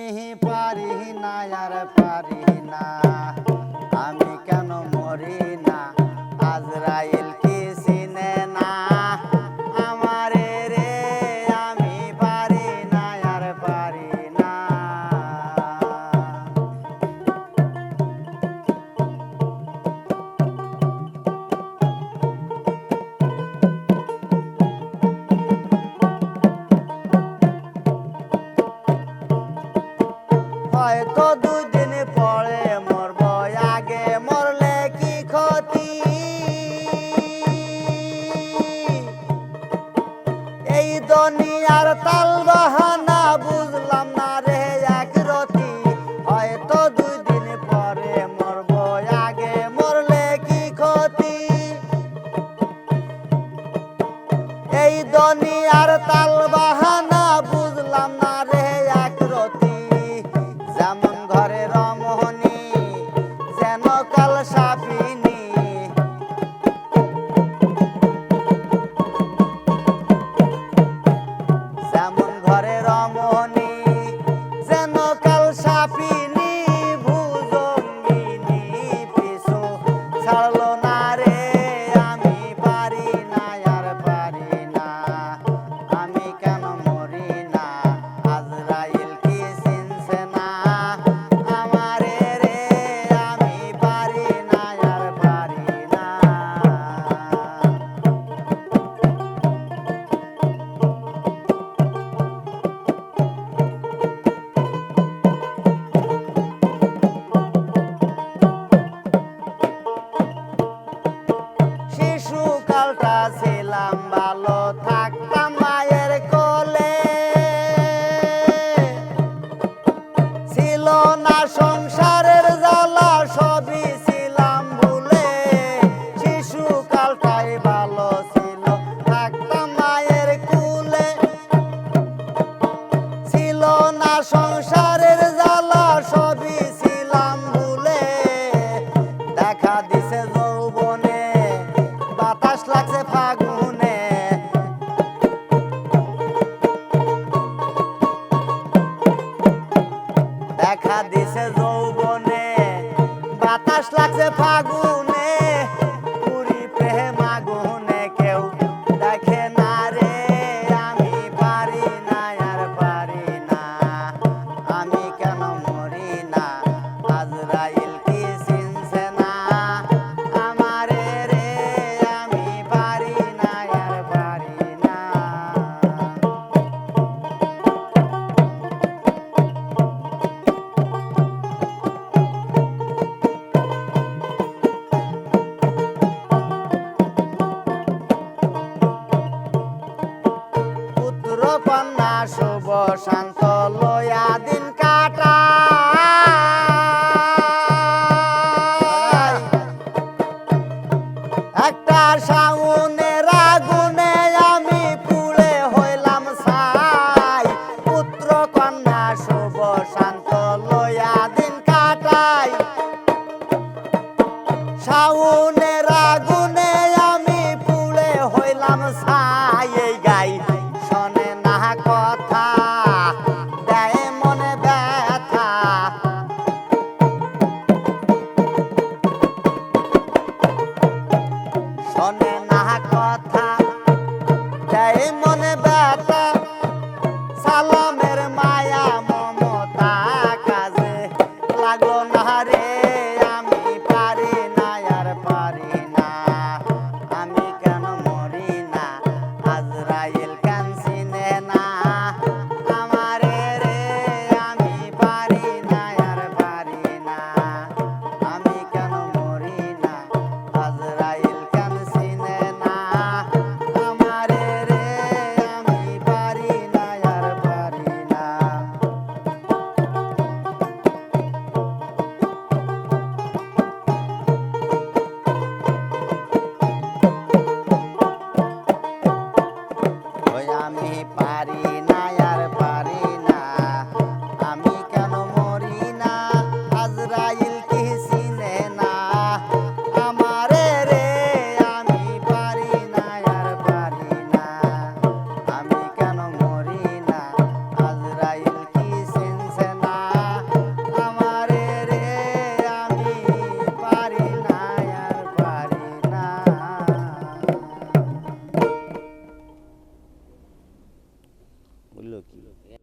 আমি পারি না আর পারি না হয়তো দুদিন পরে মরব? আগে মরলে কি ক্ষতি? এই দুনিয়ার তাল বাহানা Llámame ছিলাম, ভালো থাকতাম মায়ের কোলে। ছিল না সংসারের জ্বালা, সবই ছিলাম ভুলে। শিশুকালটাই ভালো ছিল, থাকতাম মায়ের কুলে। ছিল না সংসারের জ্বালা, সবই ছিলাম ভুলে। দেখা দিছে যৌবনে লাগছে ফাগুনে দেখা দিছে যৌবনে বাতাস লাগছে ফাগুনে কন্যা শুভ শান্ত লয়া দিন কাটা। একটা সাউনে কথা দেয় মনে কথা মনে সালামের মায়া মমতা কাজে লাগো না রে। পারি না এগুলো কি?